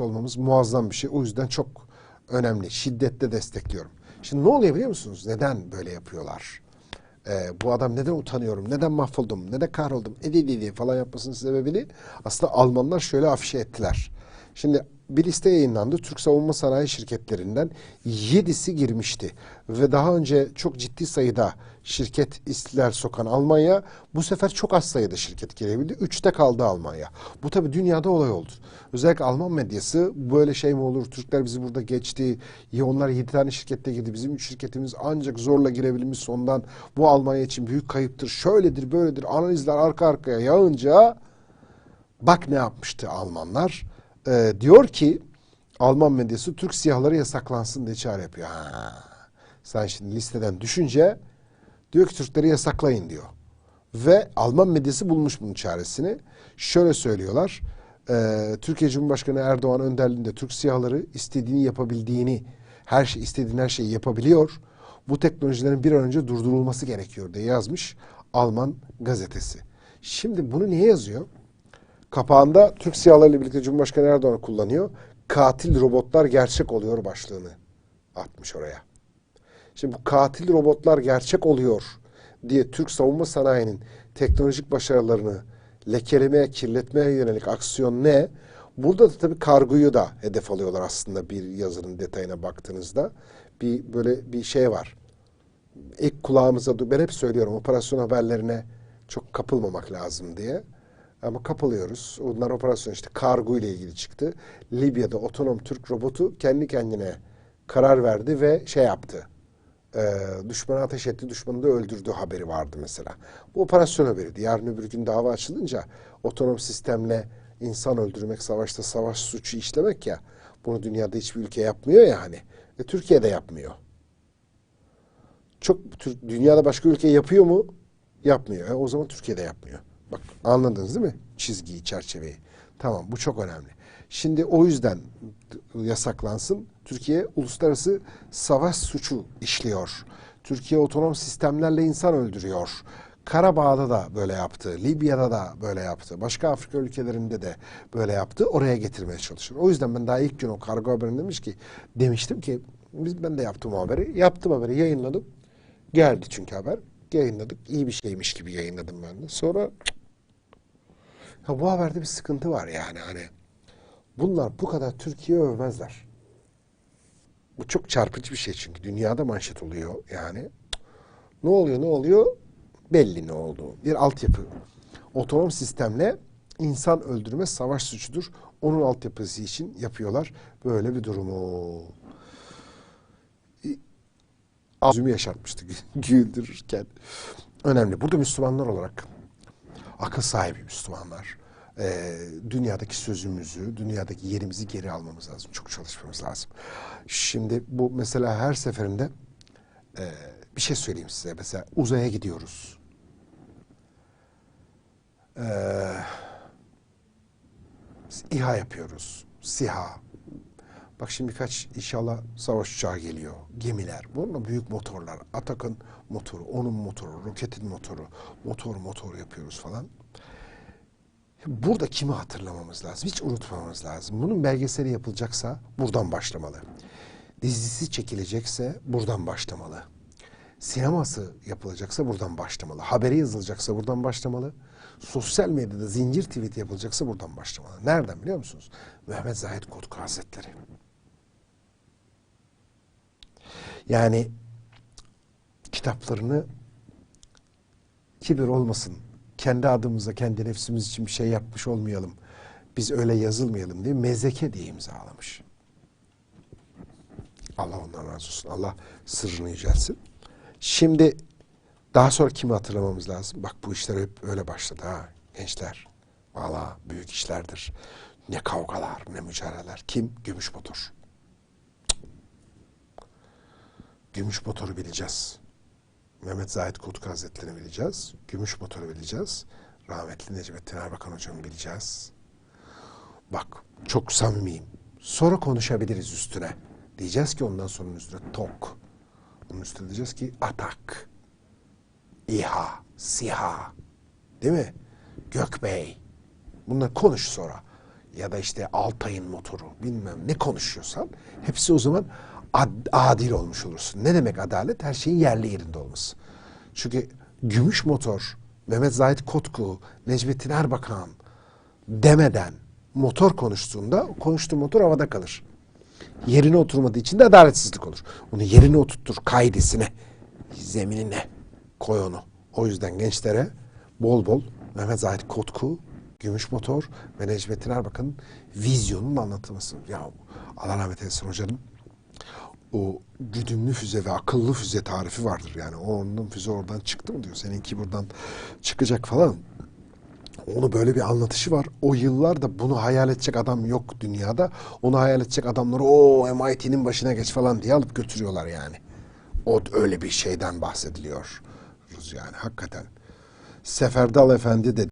olmamız muazzam bir şey. O yüzden çok önemli. Şiddetle destekliyorum. Şimdi ne oluyor biliyor musunuz? Neden böyle yapıyorlar? Ee, bu adam neden utanıyorum, neden mahvoldum, neden kahroldum, edildi falan yapmasının sebebini aslında Almanlar şöyle afişe ettiler. Şimdi bir liste yayınlandı. Türk savunma sanayi şirketlerinden 7'si girmişti. Ve daha önce çok ciddi sayıda şirket istiler sokan Almanya bu sefer çok az sayıda şirket girebildi. Üçte kaldı Almanya. Bu tabi dünyada olay oldu. Özellikle Alman medyası böyle şey mi olur? Türkler bizi burada geçti. Ya onlar 7 tane şirkette girdi. Bizim 3 şirketimiz ancak zorla girebilmiş sondan. Bu Almanya için büyük kayıptır. Şöyledir böyledir. Analizler arka arkaya yağınca bak ne yapmıştı Almanlar. Ee, diyor ki Alman medyası Türk siyahları yasaklansın diye çağrı yapıyor. Ha. Sen şimdi listeden düşünce diyor ki Türkleri yasaklayın diyor. Ve Alman medyası bulmuş bunun çaresini. Şöyle söylüyorlar. e, Türkiye Cumhurbaşkanı Erdoğan önderliğinde Türk siyahları istediğini yapabildiğini, her şey istediğin her şeyi yapabiliyor. Bu teknolojilerin bir an önce durdurulması gerekiyor diye yazmış Alman gazetesi. Şimdi bunu niye yazıyor? Kapağında Türk siyahlarıyla birlikte Cumhurbaşkanı Erdoğan kullanıyor. Katil robotlar gerçek oluyor başlığını atmış oraya. Şimdi bu katil robotlar gerçek oluyor diye Türk savunma sanayinin teknolojik başarılarını lekelemeye, kirletmeye yönelik aksiyon ne? Burada da tabii kargoyu da hedef alıyorlar aslında bir yazının detayına baktığınızda. Bir böyle bir şey var. İlk kulağımıza, ben hep söylüyorum operasyon haberlerine çok kapılmamak lazım diye. Ama kapılıyoruz. Onlar operasyon işte kargo ile ilgili çıktı. Libya'da otonom Türk robotu kendi kendine karar verdi ve şey yaptı. Ee, düşmana ateş etti, düşmanı da öldürdü haberi vardı mesela. Bu operasyon haberiydi. Yarın öbür gün dava açılınca otonom sistemle insan öldürmek, savaşta savaş suçu işlemek ya. Bunu dünyada hiçbir ülke yapmıyor ya hani. E, Türkiye de yapmıyor. Çok dünyada başka ülke yapıyor mu? Yapmıyor. E, o zaman Türkiye'de yapmıyor. Bak anladınız değil mi? Çizgiyi, çerçeveyi. Tamam bu çok önemli. Şimdi o yüzden yasaklansın. Türkiye uluslararası savaş suçu işliyor. Türkiye otonom sistemlerle insan öldürüyor. Karabağ'da da böyle yaptı. Libya'da da böyle yaptı. Başka Afrika ülkelerinde de böyle yaptı. Oraya getirmeye çalışıyor. O yüzden ben daha ilk gün o kargo haberini demiş ki demiştim ki biz ben de yaptım o haberi. Yaptım haberi yayınladım. Geldi çünkü haber. Yayınladık. İyi bir şeymiş gibi yayınladım ben de. Sonra ya bu haberde bir sıkıntı var yani hani. Bunlar bu kadar Türkiye övmezler. Bu çok çarpıcı bir şey çünkü dünyada manşet oluyor yani. Ne oluyor ne oluyor? Belli ne olduğu. Bir altyapı. Otonom sistemle insan öldürme savaş suçudur. Onun altyapısı için yapıyorlar böyle bir durumu. Ağzımı yaşartmıştı güldürürken. Önemli. Burada Müslümanlar olarak akıl sahibi Müslümanlar. e, dünyadaki sözümüzü, dünyadaki yerimizi geri almamız lazım. Çok çalışmamız lazım. Şimdi bu mesela her seferinde e, bir şey söyleyeyim size. Mesela uzaya gidiyoruz. E, İHA yapıyoruz. SİHA. Bak şimdi birkaç inşallah savaş uçağı geliyor. Gemiler. Bununla büyük motorlar. Atak'ın motoru, onun motoru, roketin motoru. Motor motor yapıyoruz falan. Burada kimi hatırlamamız lazım? Hiç unutmamamız lazım. Bunun belgeseli yapılacaksa buradan başlamalı. Dizisi çekilecekse buradan başlamalı. Sineması yapılacaksa buradan başlamalı. Haberi yazılacaksa buradan başlamalı. Sosyal medyada zincir tweet yapılacaksa buradan başlamalı. Nereden biliyor musunuz? Mehmet Zahid Kotku Hazretleri. Yani kitaplarını kibir olmasın. Kendi adımıza, kendi nefsimiz için bir şey yapmış olmayalım. Biz öyle yazılmayalım diye mezeke diye imzalamış. Allah ondan razı olsun. Allah sırrını yücelsin. Şimdi daha sonra kimi hatırlamamız lazım? Bak bu işler hep öyle başladı ha gençler. Valla büyük işlerdir. Ne kavgalar, ne mücadeleler. Kim? Gümüş motor. Gümüş motoru bileceğiz. Mehmet Zahid Kutuk Hazretleri'ni bileceğiz. Gümüş motoru bileceğiz. Rahmetli Necmettin Erbakan hocamı bileceğiz. Bak çok samimiyim. Sonra konuşabiliriz üstüne. Diyeceğiz ki ondan sonra üstüne tok. Onun üstüne diyeceğiz ki atak. İHA, SİHA. Değil mi? Gökbey. Bunlar konuş sonra. Ya da işte Altay'ın motoru bilmem ne konuşuyorsan hepsi o zaman ad- adil olmuş olursun. Ne demek adalet? Her şeyin yerli yerinde olması. Çünkü gümüş motor, Mehmet Zahit Kotku, Necmettin Erbakan demeden motor konuştuğunda konuştuğu motor havada kalır. Yerine oturmadığı için de adaletsizlik olur. Onu yerine oturttur, kaidesine, zeminine koy onu. O yüzden gençlere bol bol Mehmet Zahid Kotku, Gümüş Motor ve Necmettin Erbakan'ın vizyonunun anlatılması. Ya Allah rahmet eylesin hocanın o güdümlü füze ve akıllı füze tarifi vardır. Yani onun füze oradan çıktı mı diyor. Seninki buradan çıkacak falan. Onu böyle bir anlatışı var. O yıllarda bunu hayal edecek adam yok dünyada. Onu hayal edecek adamları o MIT'nin başına geç falan diye alıp götürüyorlar yani. O öyle bir şeyden bahsediliyor. Yani hakikaten. Seferdal Efendi de